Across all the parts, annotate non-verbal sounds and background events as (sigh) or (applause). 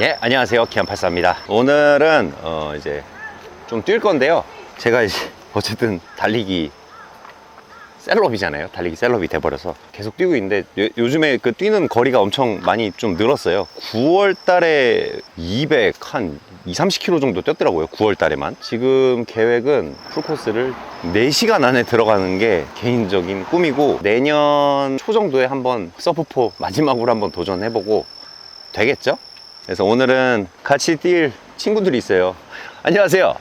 예, 안녕하세요. 기안84입니다. 오늘은 어, 이제 좀 뛸 건데요. 제가 이제 어쨌든 달리기 셀럽이잖아요. 달리기 셀럽이 돼버려서 계속 뛰고 있는데 요, 요즘에 그 뛰는 거리가 엄청 많이 좀 늘었어요. 9월 달에 200, 한 2, 30km 정도 뛰었더라고요. 9월 달에만. 지금 계획은 풀코스를 4시간 안에 들어가는 게 개인적인 꿈이고 내년 초 정도에 한번 서프포 마지막으로 한번 도전해보고 되겠죠? 그래서 오늘은 같이 뛸 친구들이 있어요. 안녕하세요.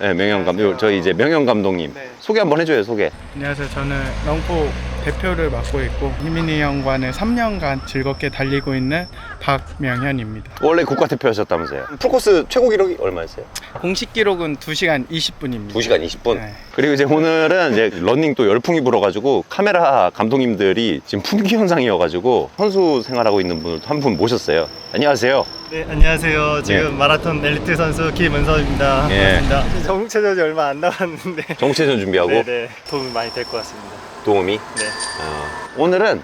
네, 명현 감독, 저희 이제 명현 감독님 네. 소개 한번 해줘요. 소개. 안녕하세요. 저는 롱포 대표를 맡고 있고 희민이 형과는 3년간 즐겁게 달리고 있는 박명현입니다. 원래 국가대표하셨다면서요? 풀코스 최고 기록이 얼마였어요? 공식 기록은 2시간 20분입니다. 2시간 20분. 네. 그리고 이제 오늘은 이제 러닝 또 열풍이 불어가지고 카메라 감독님들이 지금 품귀 현상이어가지고 선수 생활하고 있는 분을 한분 모셨어요. 안녕하세요. 네, 안녕하세요. 지금 예. 마라톤 엘리트 선수 김은서입니다. 예. 반갑습니다. 정체전이 얼마 안 남았는데 정체전 준비하고 네, 네. 도움이 많이 될 것 같습니다. 도움이. 네. 어, 오늘은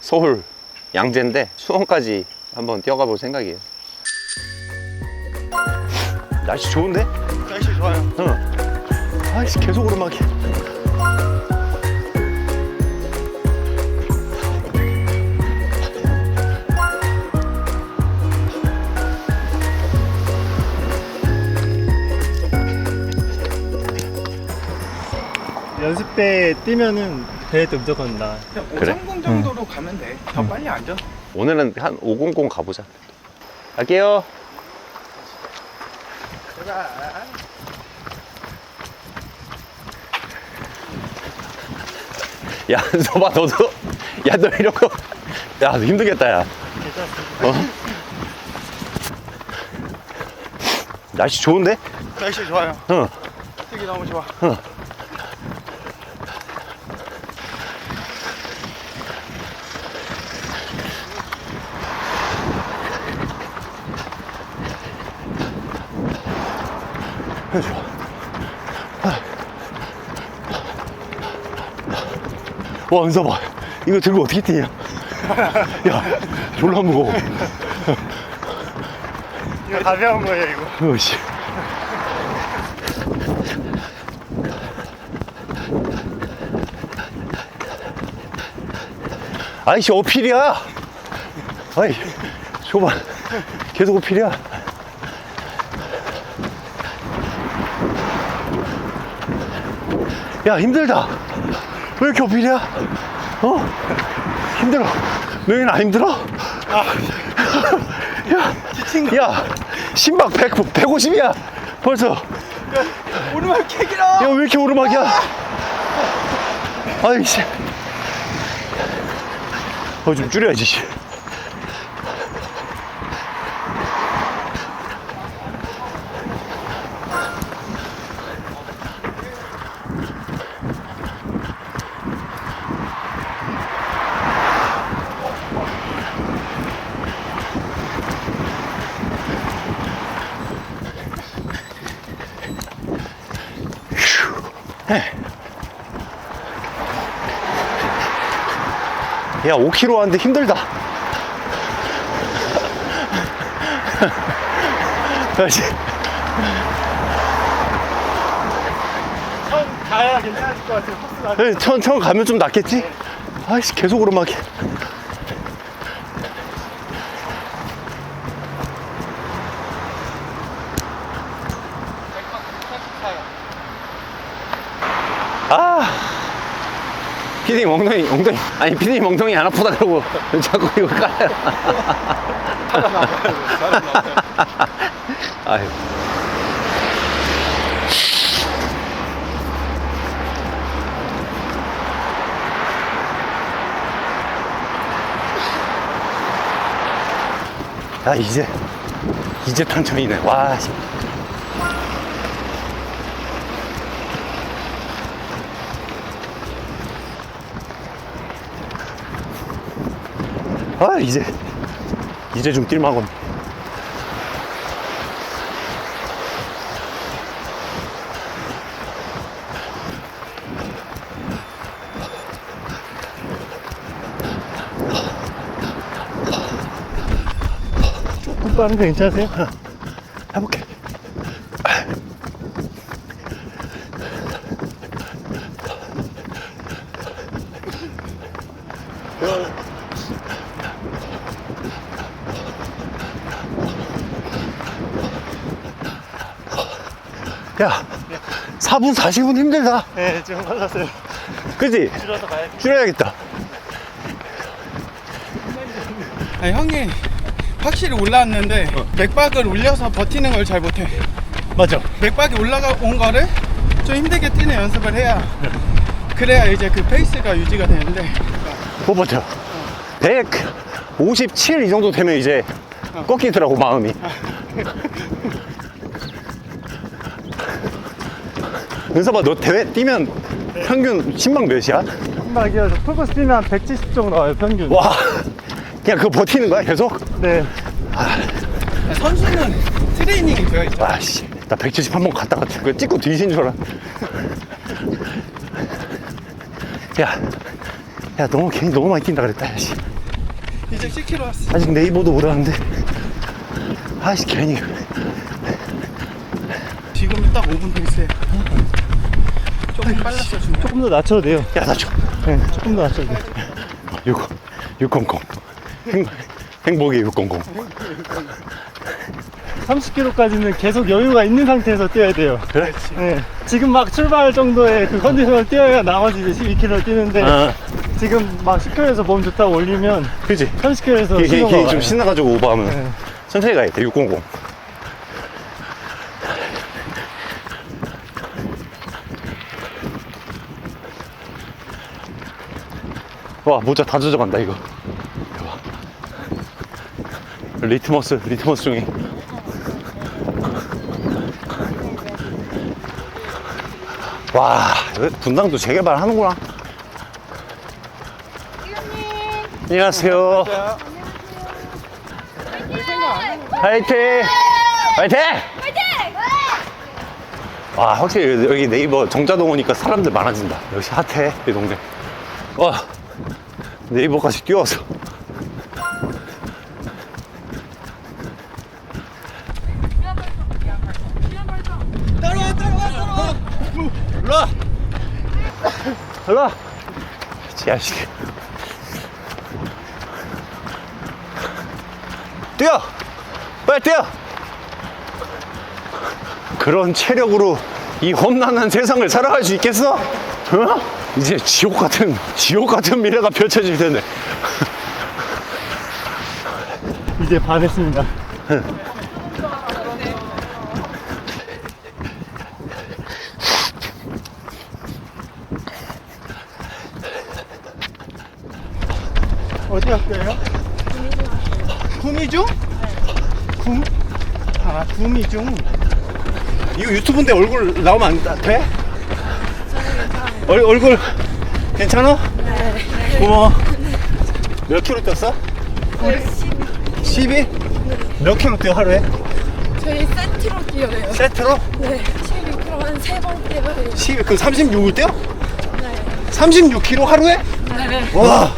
서울 양재인데 수원까지 한번 뛰어가 볼 생각이에요. 날씨 좋은데? 날씨 좋아요. 응. 아이씨 계속 오르막이. 연습 때 뛰면은 대회도 무조건 나. 그래? 530 정도로 가면 돼. 더 빨리 안 줘. 오늘은 한 500 가보자. 갈게요. 야, (laughs) 서봐, 너도. 야, 너 이런 거. 야, 너 힘들겠다, 야. 어? 날씨 좋은데? 날씨 좋아요. 응. 뛰기 너무 좋아. 와, 은서봐. 이거 들고 어떻게 뛰냐? 야, 졸라 무거워. 이거 가벼운 거예요, 이거. 어, 씨. 아이씨, 어필이야. 아이, 줘봐. 계속 어필이야. 야, 힘들다. 왜 이렇게 어필이야? 어? 힘들어. 너희는 안 힘들어? 야, 야, 심박 100, 150이야. 벌써. 오르막 캐기로. 야, 왜 이렇게 오르막이야? 아이씨. 어, 좀 줄여야지. 씨. 야, 5km 하는데 힘들다. 아이씨. 처음 가야 괜찮을 것 같아요. 에, 천, 천 가면 좀 낫겠지? 아이씨, 계속 오르막이. 아. 피디님 엉덩이, 엉덩이. 아니, 피디님 엉덩이 안 아프다 그러고 (laughs) 자꾸 이거 깔아요. (laughs) 아유. 아 이제 이제 탄천이네 와 아 이제 이제 좀 뛸만하건 조금 빠른데 괜찮으세요? (laughs) 해볼게. 야, 4분 40분 힘들다. 네, 좀 빨랐어요. 그지? 줄여서 가야 돼. 줄여야겠다. 아니, 형이 확실히 올라왔는데 맥박을 올려서 버티는 걸 잘 못해. 맞아. 맥박이 올라온 거를 좀 힘들게 뛰는 연습을 해야 그래야 이제 그 페이스가 유지가 되는데 못 버텨. 157 이 정도 되면 이제 꺾이더라고, 마음이. 은서봐, 너 대회 뛰면 평균 심박 몇이야? 신박이요. 저 풀코스 뛰면 한 170 정도 나와요, 평균. 와, 그냥 그거 버티는 거야, 계속? 네. 선수는 트레이닝이 되어 있죠. 아, 씨. 나 170 한 번 갔다가 그 찍고 뒤진 줄 알아. 야, 야, 너무 괜히 너무 많이 뛴다 그랬다, 야, 씨. 이제 10km 왔어. 아직 네이버도 오라는데. 아씨, 괜히. 지금 딱 5분 페이스에 조금 빨랐어 좀. 조금 더 낮춰도 돼요. 야, 나 줘. 네, 조금 더 낮춰도 돼요. 6, 600. 행, 행복의 600. 30km까지는 계속 여유가 있는 상태에서 뛰어야 돼요. 그래? 네. 지금 막 출발 정도의 그 컨디션을 뛰어야 나머지 이제 12km 뛰는데 아, 지금 막 10km에서 몸 좋다고 올리면 그지? 30km에서 이게, 신호가 이게 와요. 좀 신나가지고 오버하면 네. 천천히 가야 돼, 600. 와, 모자 다 젖어간다, 이거. 대박. 리트머스, 리트머스 중에. 와, 분당도 재개발 하는구나. 안녕하세요. 화이팅! 화이팅! 와, 확실히 여기 네이버 정자동 오니까 사람들 많아진다. 역시 핫해, 이 동네. 와, 네이버까지 뛰어서. 따라와 따라와 따라와. 일로와! 일로와! 자식. 뛰어! 빨리 뛰어! 그런 체력으로 이 험난한 세상을 살아갈 수 있겠어? 어? 이제 지옥 같은, 지옥 같은 미래가 펼쳐질 텐데. 이제 반했습니다. 어디 학교예요? 구미중? 구? 아 구미중. 이거 유튜브인데 얼굴 나오면 안 돼? 얼, 얼굴 괜찮아? 네. 고마워. 몇 킬로 뛰었어? 12? 몇 킬로 뛰어 하루에? 저희 세트로 뛰어요. 세트로? 네, 12km 한세번 뛰어요. 12, 그 36을 뛰어? 네. 36kg 하루에? 네. 와,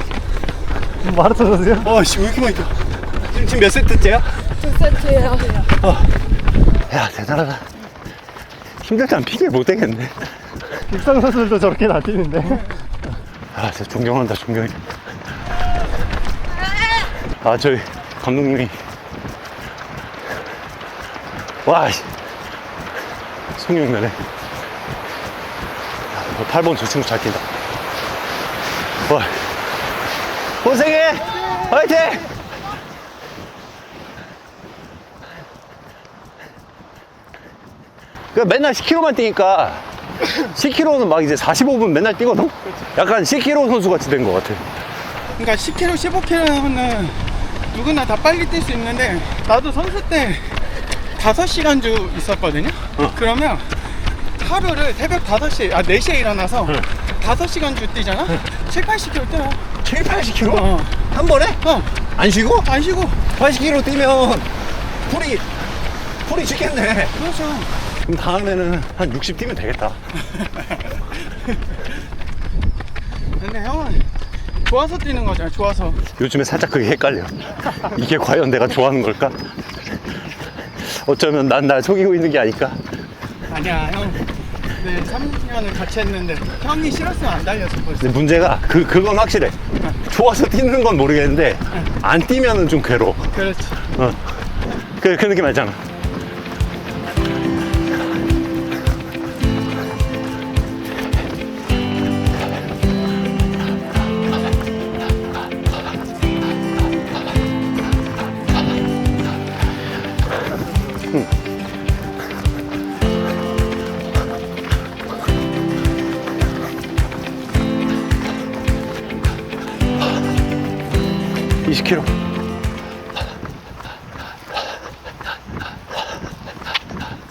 마라톤 선수요? 와, 씨, 왜 이렇게 많이 뛰어? 지금, 지금 몇 세트째야? 두 세트예요. 야, 대단하다. 힘들다면 핑계 못 대겠네. 육상 선수들도 저렇게 안 뛰는데. 아, 진짜 존경한다, 존경해. 아, 저희 감독님이. 와, 씨. 송영면에. 8번 저 친구 잘 뛴다. 와. 고생해! 화이팅! 그 맨날 10km만 뛰니까 10km는 막 이제 45분 맨날 뛰거든? 약간 10km 선수 같이 된 것 같아. 그러니까 10km, 15km는 누구나 다 빨리 뛸 수 있는데 나도 선수 때 5시간 주 있었거든요. 그러면 하루를 새벽 5시, 아 4시에 일어나서 5시간 주 뛰잖아? 7, 80km 뛰어. 7, 80km? 어. 한 번에? 어, 안 쉬고? 안 쉬고. 80km 뛰면 풀이, 풀이 죽겠네. 그렇죠. 그럼 다음에는 한 60 뛰면 되겠다. (laughs) 근데 형은 좋아서 뛰는 거잖아 좋아서 요즘에 살짝 그게 헷갈려. 이게 과연 내가 좋아하는 걸까? 어쩌면 난 날 속이고 있는 게 아닐까? 아니야 형 네, 3년을 같이 했는데 형이 싫었으면 안 달렸을 거였어 근데 문제가 그, 그건 확실해. 좋아서 뛰는 건 모르겠는데, 안 뛰면은 좀 괴로워. 그렇지 어. 그, 그 느낌 알잖아.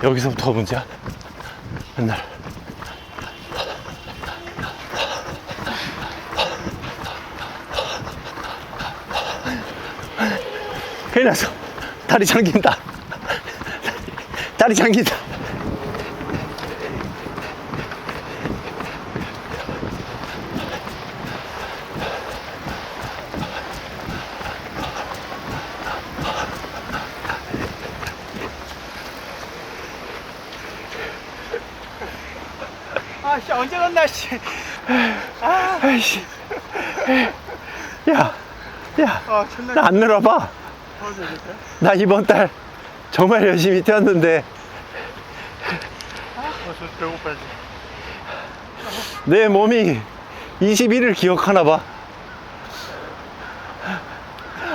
여기서부터 문제야. 맨날. 큰일 났어. 다리 잠긴다. 다리 잠긴다. 언제 간다 씨 아이씨. 야, 야, 아 존나 나 안 늘어봐. 어? 나 이번 달 정말 열심히 뛰었는데 어, 저 배고파지 내 몸이 21을 기억하나 봐.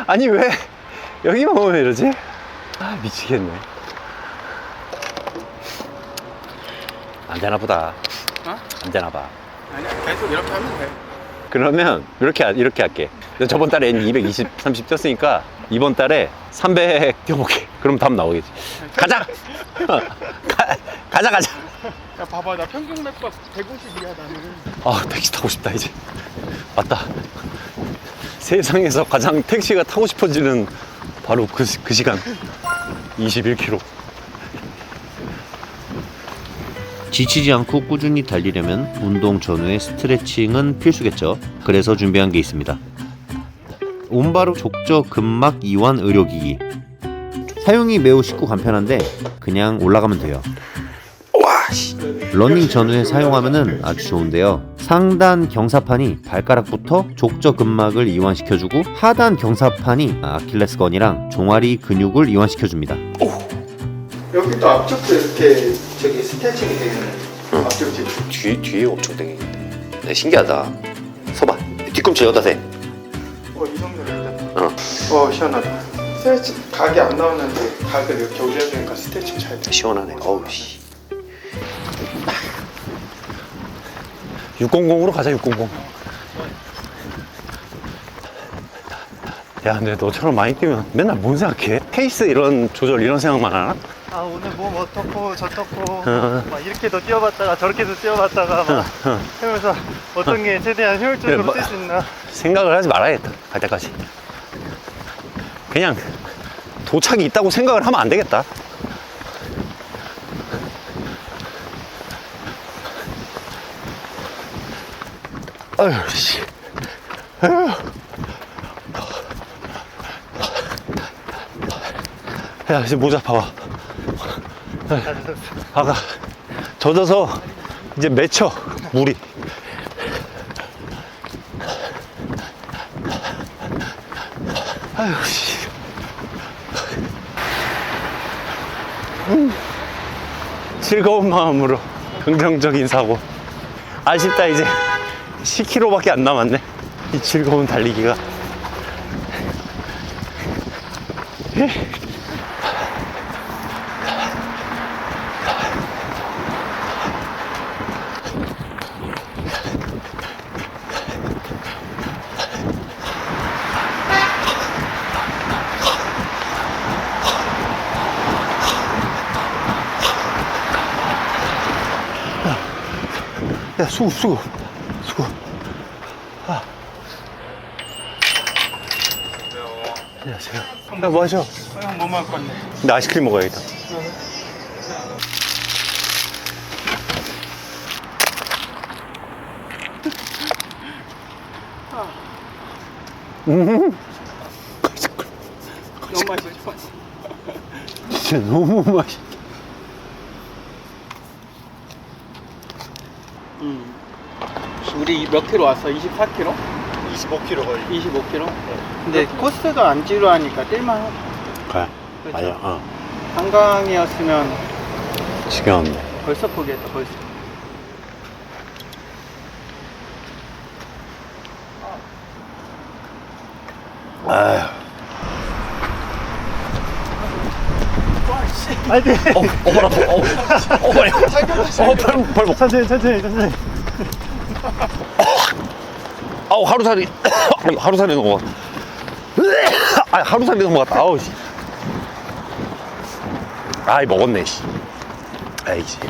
아니 왜 여기만 오면 이러지? 아 미치겠네. 안 되나 보다. 어? 안 되나 봐. 아니야 계속 이렇게 하면 돼 그러면 이렇게 할- 이렇게 할게. 저번 달에 220, 30 뛰었으니까 이번 달에 300 뛰어볼게. 그럼 답 나오겠지. 가자. (laughs) 가, 가자 가자. 야 봐봐 나 평균 맥박 150이야 나는 아 택시 타고 싶다 이제 맞다 세상에서 가장 택시가 타고 싶어지는 바로 그, 시- 그 시간 21km 지치지 않고 꾸준히 달리려면 운동 전후의 스트레칭은 필수겠죠. 그래서 준비한 게 있습니다. 온바로 족저 근막 이완 의료기기. 사용이 매우 쉽고 간편한데 그냥 올라가면 돼요. 러닝 전후에 사용하면 아주 좋은데요. 상단 경사판이 발가락부터 족저 근막을 이완시켜주고 하단 경사판이 아킬레스건이랑 종아리 근육을 이완시켜줍니다. 여기도 앞쪽도 이렇게 스트레칭이 되겠네 앞쪽 뒤 뒤, 뒤에 엄청 땡기는데 네, 신기하다 서봐 뒤꿈치 여기다 대 어, 이 정도 됐다. 어. 어, 시원하다. 스트레칭 각이 안 나오는데 각을 이렇게 올려주니까 스트레칭 잘 돼. 시원하네 어우 씨 600으로 가자 600 야 근데 너처럼 많이 뛰면 맨날 뭔 생각해? 페이스 이런 조절 이런 생각만 하나? 아 오늘 몸 어떻고 저떻고 어. 막 이렇게도 뛰어봤다가 저렇게도 뛰어봤다가 막 하면서 어떤 게 최대한 효율적으로 뭐- 뛸수 있나? 생각을 하지 말아야겠다 갈 때까지. 그냥 도착이 있다고 생각을 하면 안 되겠다. 아유 씨. 아유. 야 이제 모자 봐봐 아까 젖어서 이제 맺혀 물이 아유, 씨. 음. 즐거운 마음으로 긍정적인 사고. 아쉽다, 이제 10km밖에 안 남았네. 이 즐거운 달리기가. 야, 수고, 수고, 수고. 아. 안녕하세요. 야, 뭐 하셔? 형, 뭐 먹을 건데? 나 아이스크림 먹어야겠다. 음, 너무 맛있어. 진짜 너무 맛있. 음. 우리 몇 킬로 왔어? 24킬로? 25km 거의 25킬로? 근데 코스가 안 지루하니까 뛸만. 그래. 그렇죠. 맞아. 어. 한강이었으면 지겨웠네. 벌써 포기했다 벌써. 아휴. 아니 네. 어, 어, 발 아파. 어, 어, 발, 어, 발, 발목. 천천히 천천히 천천히 아우, 하루살이. 하루살이 넘어갔다. 아, 하루살이 넘어갔다. 아우, 씨. 아이, 먹었네, 씨. 아이 씨. (coughs)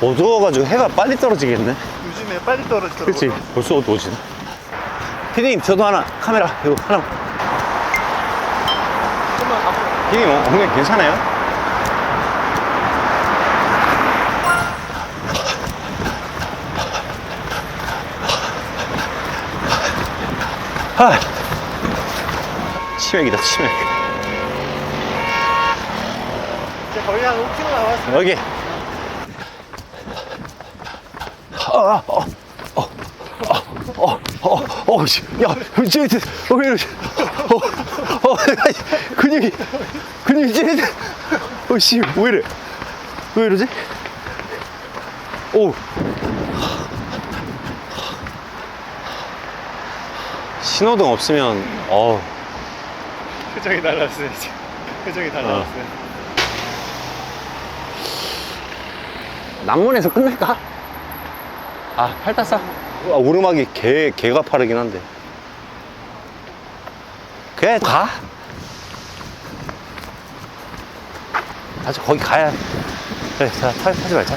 어두워가지고 해가 빨리 떨어지겠네. 요즘에 빨리 떨어지더라고요 그렇지. 벌써 어두워지네. 피디님, 저도 하나, 카메라, 이거 하나. 피디님, 어, 엉덩이 괜찮아요? 아, 치맥이다, 치맥. 이제 거의 한 5km 남았어요 여기. 아, 아, 어, 어, 어, 어, 어, 어, 씨. 야, 쟤, 쟤, 어, 왜 이러지? 어, 어, 아니, (laughs) 근육이, 근육이 쟤, 어, 씨, 왜 이래? 왜 이러지? 오. 신호등 없으면, 어, 표정이 달랐어요 이제 표정이 달라졌어요 남문에서 끝낼까? 아, 팔다싸. 아, 오르막이 개, 개가 파르긴 한데. 그래, 가. 아주 거기 가야. 그래, 자, 타, 타지 말자.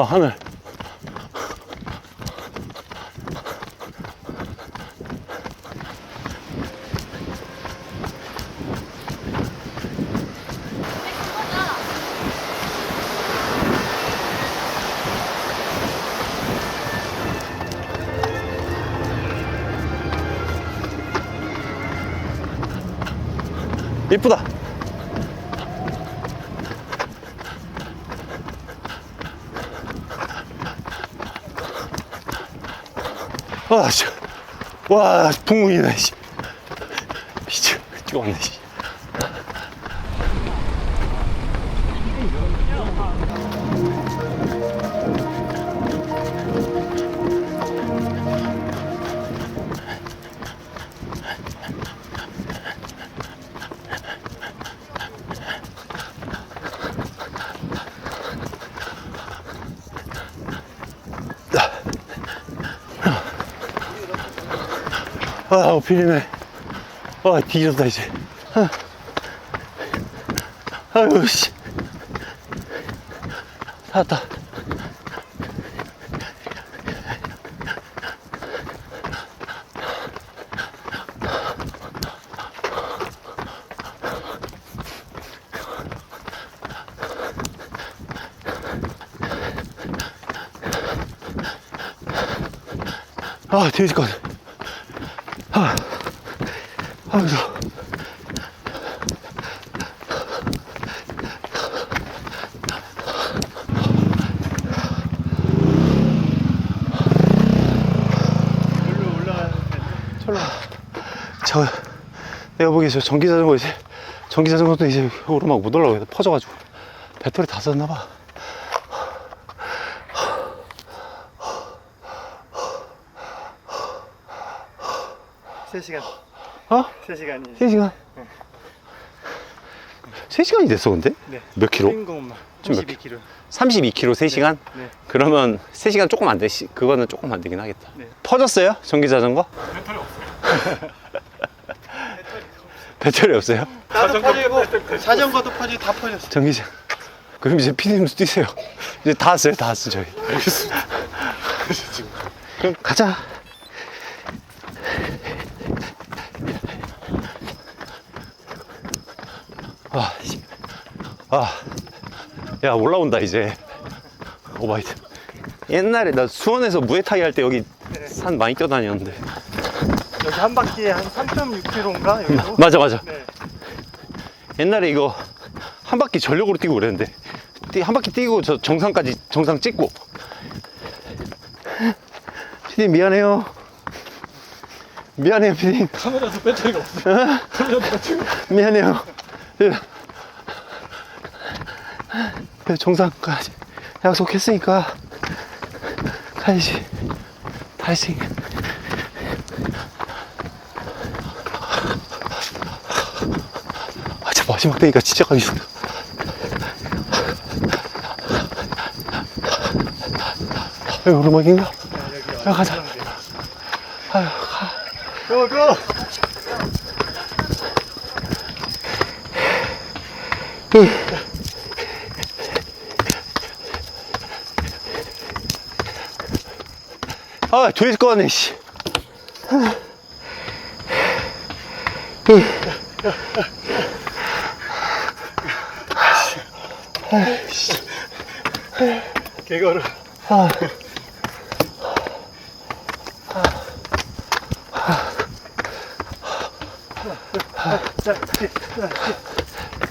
아, 하늘. 이쁘다. 와, 씨. 와, 풍문이네, 씨. 미쳐, 찍었네, 씨. 아, 어필이네. 아, 뒤졌다, 이제. 아. 아유, 씨. 샀다. 아, 뒤질 것 같아. 아, 올라가는 철로. 저, 내가 보기에 저 전기 자전거 이제, 전기 자전거도 이제 오르막 못 올라가고 퍼져가지고 배터리 다 썼나봐. 3시간. 어? 3시간이. 3시간 3시간이 됐어 근데? 네. 몇 킬로? 뛴 것만 지금 몇 32km. 32km 3시간? 네. 그러면 3시간 조금 안 돼. 시- 그거는 조금 안 되긴 하겠다. 네. 퍼졌어요? 전기 자전거? 배터리 없어요. (laughs) 배터리 없어요? 나도 퍼지고 자전거도 퍼지 다 퍼졌어. 전기장. 그럼 이제 피디님도 뛰세요. 이제 다 왔어요, 다 왔어, 저희. 그럼 가자. 아, 야, 올라온다, 이제. 오바이트. 옛날에 나 수원에서 무에타이 할 때 여기 산 많이 뛰어다녔는데. 여기 한 바퀴에 한 3.6km인가 여기도. (laughs) 맞아, 맞아. 네. 옛날에 이거 한 바퀴 전력으로 뛰고 그랬는데 뛰- 한 바퀴 뛰고 저 정상까지 정상 찍고 피디님 미안해요 미안해요 피디님 카메라도 배터리가 없어. 미안해요 예. 예, 정상까지 약속했으니까 가야지 다 했으니까 아, 진짜 마지막 때니까 진짜 가기 싫다. 여기 오르막인가? 야, 가자. 아유, 가. 고 고. 아, 뒤에서 꺼네, 씨. 개거를.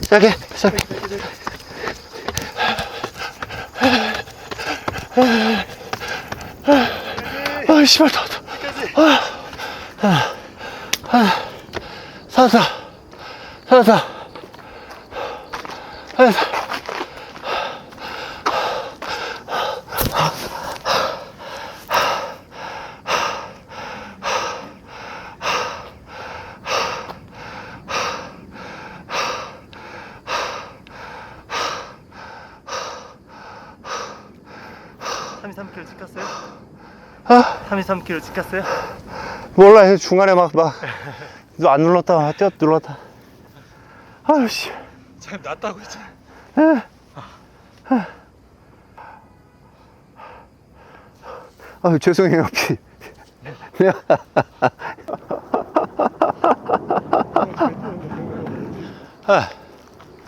시작해, 시작해. 아, 씨발, 더, 더. 아, 아, 아, 살았다. 살았다. 살았다. 삼 33km 찍혔어요? 아, 33km 찍혔어요? 몰라. 중간에 막, 막. 너안 눌렀다. 뛰어 눌렀다. 아유, 씨. 잘 낫다고 했잖아. 아유, 죄송해요, 피. 아,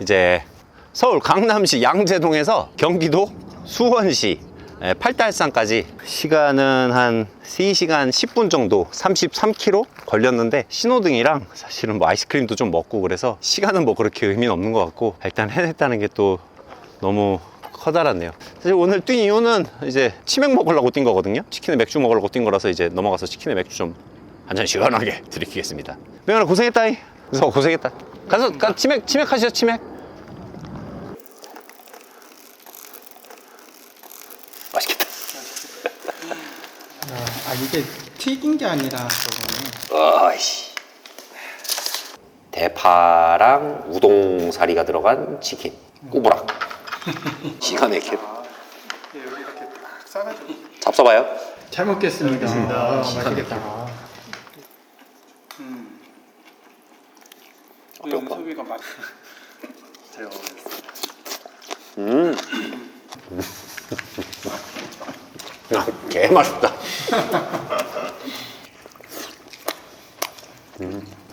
이제 서울 강남시 양재동에서 경기도 수원시 에, 팔달산까지 시간은 한 3시간 10분 정도 33km 걸렸는데 신호등이랑 사실은 뭐 아이스크림도 좀 먹고 그래서 시간은 뭐 그렇게 의미는 없는 것 같고 일단 해냈다는 게 또 너무 커다랗네요. 사실 오늘 뛴 이유는 이제 치맥 먹으려고 뛴 거거든요. 치킨에 맥주 먹으려고 뛴 거라서 이제 넘어가서 치킨에 맥주 좀 한 잔 시원하게 (laughs) 드리겠습니다. 명현아 고생했다이. 그래서 고생했다. 가서 가, 치맥 치맥 하시죠 치맥. 맛있겠다. 아 이게 튀긴 게 아니라 저거는. 어이씨. 대파랑 우동사리가 들어간 치킨 꾸부락. 기가 막혀. 예, 여기 이렇게 딱 싸가지고. 잡숴봐요. 잘 먹겠습니다. 아, 맛있겠다. 음. 우리 영섭이가 맛. 잘 먹었어요. 음. (laughs) 개 맛있다.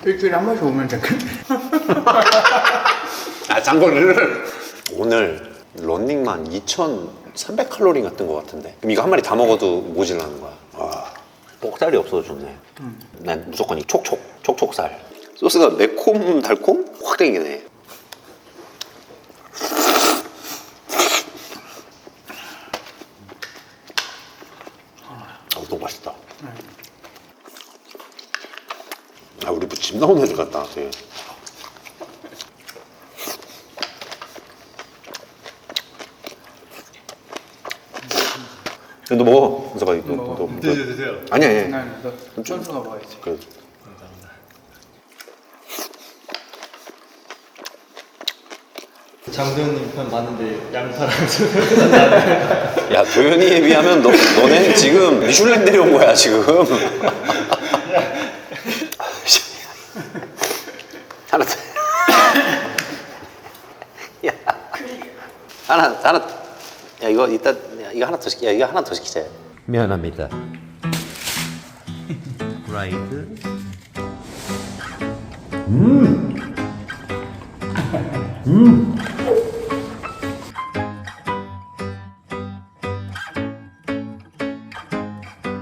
일주일에 한 번씩 오면 되겠네. (laughs) 아, 장거리를 오늘 런닝만 2,300칼로리 같은 것 같은데. 그럼 이거 한 마리 다 먹어도 모질라는 거야. 와, 뻑살이 없어서 좋네. 난 무조건 이 촉촉, 촉촉살. 소스가 매콤 달콤 확 땡기네. 나온 애들 같다 되게. 음. 너 먹어. 무사가 이거 너, 드세요 드세요. 아니 아니. 좀 천천히 먹어야지 그. 장도현님 편 봤는데 양파랑 야 도현이에 비하면 너 너넨 지금 미슐랭 데려온 거야 지금. 하나 야 이거 이따 야, 이거 하나 더 시키 야 이거 하나 더 시키자 미안합니다. 프라이드. 음. (laughs) 음.